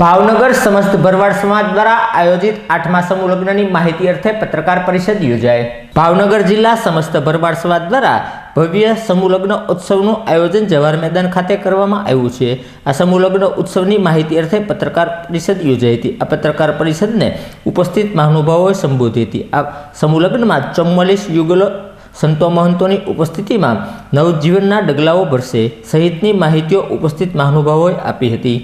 ભાવનગર સમસ્ત ભરવાડ સમાજ દ્વારા આયોજિત આઠમા સમૂહ લગ્નની માહિતી અર્થે પત્રકાર પરિષદ યોજાઈ ભાવનગર જિલ્લા સમસ્ત ભરવાડ સમાજ દ્વારા ભવ્ય સમૂહ લગ્ન ઉત્સવનું આયોજન જવાહર મેદાન ખાતે કરવામાં આવ્યું છે. આ સમૂહ લગ્ન ઉત્સવની માહિતી અર્થે પત્રકાર પરિષદ યોજાઈ હતી. આ પત્રકાર પરિષદને ઉપસ્થિત મહાનુભાવોએ સંબોધી હતી. આ સમૂહ લગ્નમાં ચુમ્માલીસ યુગલો સંતો મહંતોની ઉપસ્થિતિમાં નવજીવનના ડગલાઓ ભરશે. સહિતની માહિતીઓ ઉપસ્થિત મહાનુભાવોએ આપી હતી.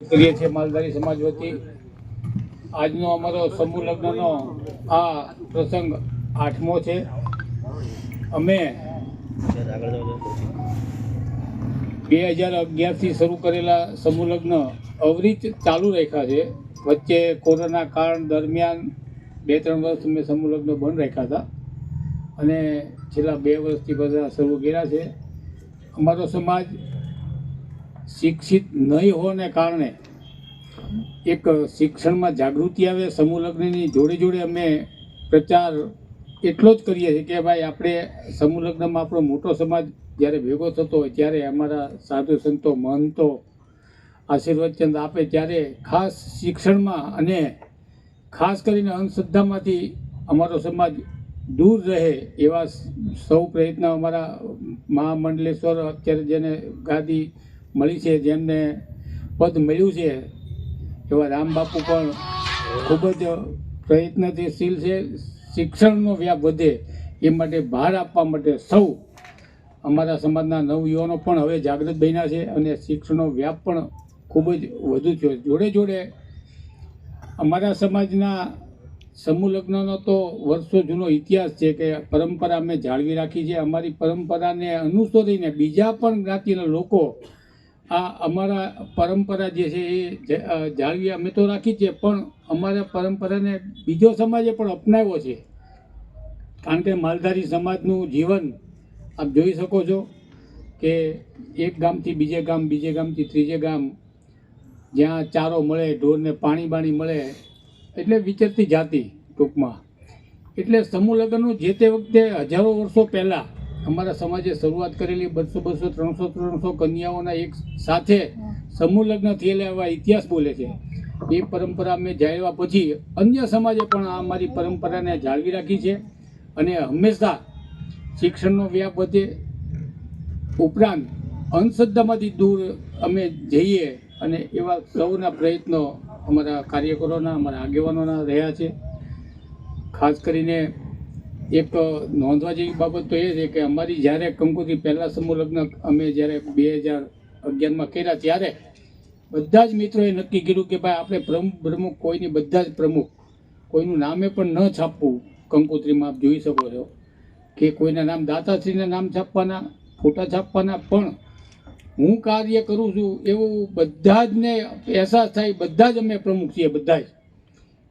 કરીએ છીએ માલધારી સમાજ વતી. આજનો અમારો સમૂહ લગ્નનો આ પ્રસંગ આઠમો છે. અમે બે હજાર અગિયારથી શરૂ કરેલા સમૂહ લગ્ન અવરિત ચાલુ રાખ્યા છે. વચ્ચે કોરોના કાળ દરમિયાન બે ત્રણ વર્ષ અમે સમૂહ લગ્ન બંધ રાખ્યા હતા. અને છેલ્લા બે વર્ષથી બધા શરૂ કર્યા છે. અમારો સમાજ શિક્ષિત નહીં હોવાને કારણે એક શિક્ષણમાં જાગૃતિ આવે સમૂહ લગ્નની જોડે જોડે અમે પ્રચાર એટલો જ કરીએ છીએ કે ભાઈ આપણે સમૂહ લગ્નમાં આપણો મોટો સમાજ જ્યારે ભેગો થતો હોય, ત્યારે અમારા સાધુ સંતો, મહંતો આશીર્વાદ ચંદ આપે, ત્યારે ખાસ શિક્ષણમાં અને ખાસ કરીને અંધશ્રદ્ધામાંથી અમારો સમાજ દૂર રહે એવા સૌ પ્રયત્ન અમારા મહામંડલેશ્વર અત્યારે જેને ગાદી મળી છે, જેમને પદ મળ્યું છે, એવા રામ બાપુ પણ ખૂબ જ પ્રયત્નશીલ છે. શિક્ષણનો વ્યાપ વધે એ માટે ભાર આપવા માટે સૌ અમારા સમાજના નવયુવાનો પણ હવે જાગૃત બન્યા છે અને શિક્ષણનો વ્યાપ પણ ખૂબ જ વધુ છે. જોડે જોડે અમારા સમાજના સમૂહ લગ્નનો તો વર્ષો જૂનો ઇતિહાસ છે કે પરંપરા અમે જાળવી રાખી છે અમારી પરંપરાને અનુસરીને બીજા પણ જ્ઞાતિના લોકો આ અમારા પરંપરા જે છે એ જાળવી અમે તો રાખી છે, પણ અમારા પરંપરાને બીજો સમાજે પણ અપનાવ્યો છે. કારણ કે માલધારી સમાજનું જીવન આપ જોઈ શકો છો કે એક ગામથી બીજે ગામ, બીજે ગામથી ત્રીજે ગામ જ્યાં ચારો મળે, ઢોરને પાણી બાણી મળે, એટલે વિચરતી જાતિ ટૂંકમાં. એટલે સમૂહ લગ્નનું જે તે વખતે હજારો વર્ષો પહેલાં અમારા સમાજે શરૂઆત કરેલી બસો બસો ત્રણસો ત્રણસો કન્યાઓના એક સાથે સમૂહ લગ્ન થયેલા એવા ઇતિહાસ બોલે છે. એ પરંપરા મેં જાળવ્યા પછી અન્ય સમાજે પણ આ અમારી પરંપરાને જાળવી રાખી છે અને હંમેશા શિક્ષણનો વ્યાપ વધે. ઉપરાંત અંધશ્રદ્ધામાંથી દૂર અમે જઈએ અને એવા સૌના પ્રયત્નો અમારા કાર્યકરોના, અમારા આગેવાનોના રહ્યા છે. ખાસ કરીને એક નોંધવા જેવી બાબત તો એ છે કે અમારી જ્યારે કંકુથી પહેલા સમૂહ લગ્ન અમે જ્યારે બે હજાર અગિયારમાં કર્યા ત્યારે બધા જ મિત્રોએ નક્કી કર્યું કે ભાઈ આપણે પ્રમુખ પ્રમુખ કોઈની બધા જ પ્રમુખ કોઈનું નામે પણ ન છાપવું. કંકોત્રીમાં આપ જોઈ શકો છો કે કોઈના નામ દાતાશ્રીના નામ છાપવાના, ફોટા છાપવાના, પણ હું કાર્ય કરું છું એવું બધા જ ને અહેસાસ થાય, બધા જ અમે પ્રમુખ છીએ, બધા જ.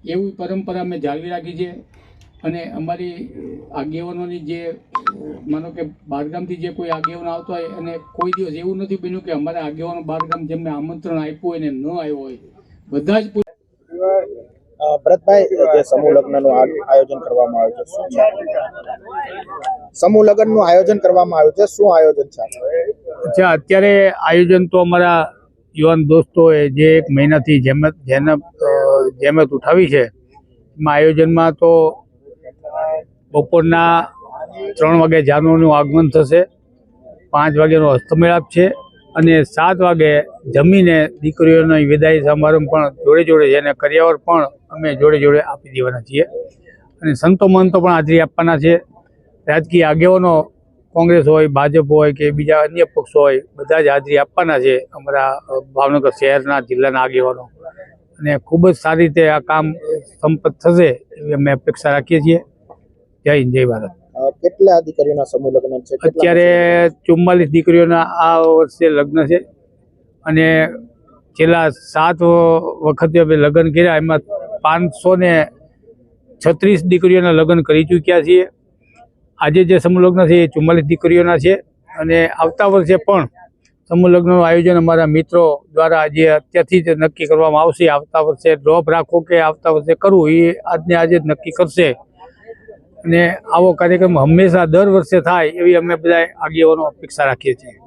એવી પરંપરા અમે જાળવી રાખી છે. અને અમારી આગેવાનોની જે માનો કે બહારગામથી જે કોઈ આગેવાન આવતો હોય અને કોઈ દિવસ એવું નથી બન્યું કે અમારા આગેવાનો બહારગામ જેમને આમંત્રણ આપ્યું હોય ને ન આવ્યો હોય. બધા જ ભરતભાઈ જે સમૂહ લગ્નનું આયોજન કરવામાં આવ્યું છે શું સમૂહ લગ્નનું આયોજન કરવામાં આવ્યું છે શું આયોજન છે? અચ્છા અત્યારે આયોજન તો અમારા યુવાન દોસ્તોએ જે એક મહિનાથી જેમત જેને જેમત ઉઠાવી છે એમાં આયોજનમાં તો બપોરના ત્રણ વાગે જાનવરનું આગમન થશે. પાંચ વાગ્યાનો હસ્તમેળાપ છે અને સાત વાગે જમીને દીકરીઓનો વિદાય સમારંભ પણ જોડે જોડે છે અને કર્યાવર પણ અમે જોડે જોડે આપી દેવાના છીએ. અને સંતો મહંતો પણ હાજરી આપવાના છે. રાજકીય આગેવાનો કોંગ્રેસ હોય, ભાજપ હોય કે બીજા અન્ય પક્ષો હોય, બધા જ હાજરી આપવાના છે અમારા ભાવનગર શહેરના જિલ્લાના આગેવાનો. અને ખૂબ જ સારી રીતે આ કામ સંપત થશે એવી અમે અપેક્ષા રાખીએ છીએ. જય હિન્દ જય ભારત. કેટલા દીકરીઓના સમૂહ લગ્ન છે? અત્યારે ચુમ્માલીસ દીકરીઓના આ વર્ષે લગ્ન છે. અને છેલ્લા સાત વખતે અમે લગ્ન કર્યા. એમાં પાંચસો ને છત્રીસ દીકરીઓના લગ્ન કરી ચૂક્યા છીએ. આજે જે સમૂહ લગ્ન છે એ ચુમ્માલીસ દીકરીઓના છે. અને આવતા વર્ષે પણ સમૂહ લગ્નનું આયોજન અમારા મિત્રો દ્વારા જે અત્યારથી જ નક્કી કરવામાં આવશે. આવતા વર્ષે ડ્રોપ રાખો કે આવતા વર્ષે કરવું એ આજને આજે જ નક્કી કરશે. અને આવો કાર્યક્રમ હંમેશા દર વર્ષે થાય એવી અમે બધા આગેવાનો અપેક્ષા રાખીએ છીએ.